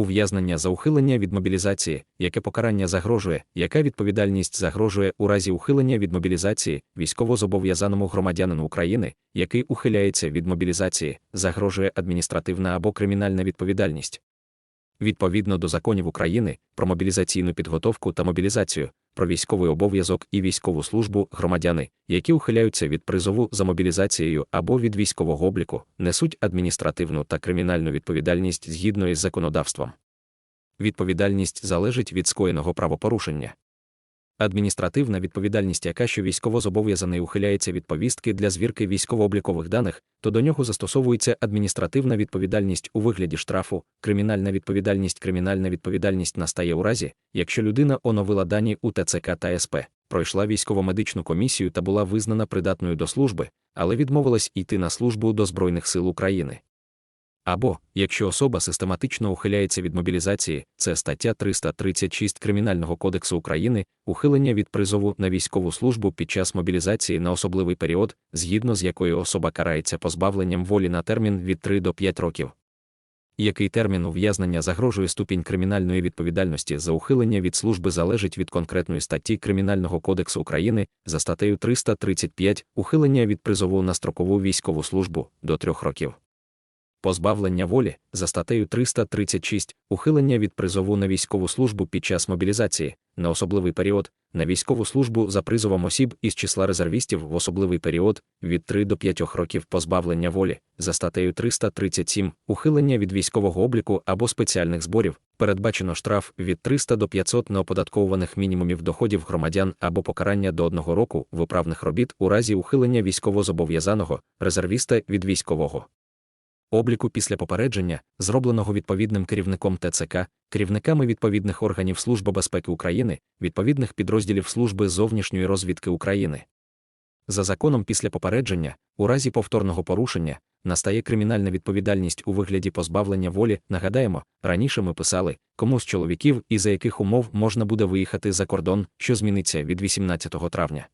ув'язнення за ухилення від мобілізації, яке покарання загрожує, яка відповідальність загрожує у разі ухилення від мобілізації військовозобов'язаному громадянину України, який ухиляється від мобілізації, загрожує адміністративна або кримінальна відповідальність. Відповідно до законів України про мобілізаційну підготовку та мобілізацію, про військовий обов'язок і військову службу громадяни, які ухиляються від призову за мобілізацією або від військового обліку, несуть адміністративну та кримінальну відповідальність згідно із законодавством. Відповідальність залежить від скоєного правопорушення. Адміністративна відповідальність, яка що військовозобов'язаний ухиляється від повістки для звірки військово-облікових даних, то до нього застосовується адміністративна відповідальність у вигляді штрафу, кримінальна відповідальність. Кримінальна відповідальність настає у разі, якщо людина оновила дані у ТЦК та СП, пройшла військово-медичну комісію та була визнана придатною до служби, але відмовилась йти на службу до Збройних сил України. Або, якщо особа систематично ухиляється від мобілізації, це стаття 336 Кримінального кодексу України, ухилення від призову на військову службу під час мобілізації на особливий період, згідно з якою особа карається позбавленням волі на термін від 3 до 5 років. Який термін ув'язнення загрожує ступінь кримінальної відповідальності за ухилення від служби залежить від конкретної статті Кримінального кодексу України за статтею 335 ухилення від призову на строкову військову службу до 3 років позбавлення волі за статтею 336, ухилення від призову на військову службу під час мобілізації, на особливий період, на військову службу за призовом осіб із числа резервістів в особливий період від 3 до 5 років позбавлення волі за статтею 337, ухилення від військового обліку або спеціальних зборів, передбачено штраф від 300 до 500 неоподатковуваних мінімумів доходів громадян або покарання до одного року виправних робіт у разі ухилення військовозобов'язаного резервіста від військового обліку після попередження, зробленого відповідним керівником ТЦК, керівниками відповідних органів Служби безпеки України, відповідних підрозділів Служби зовнішньої розвідки України. За законом після попередження, у разі повторного порушення, настає кримінальна відповідальність у вигляді позбавлення волі. Нагадаємо, раніше ми писали, кому з чоловіків і за яких умов можна буде виїхати за кордон, що зміниться від 18 травня.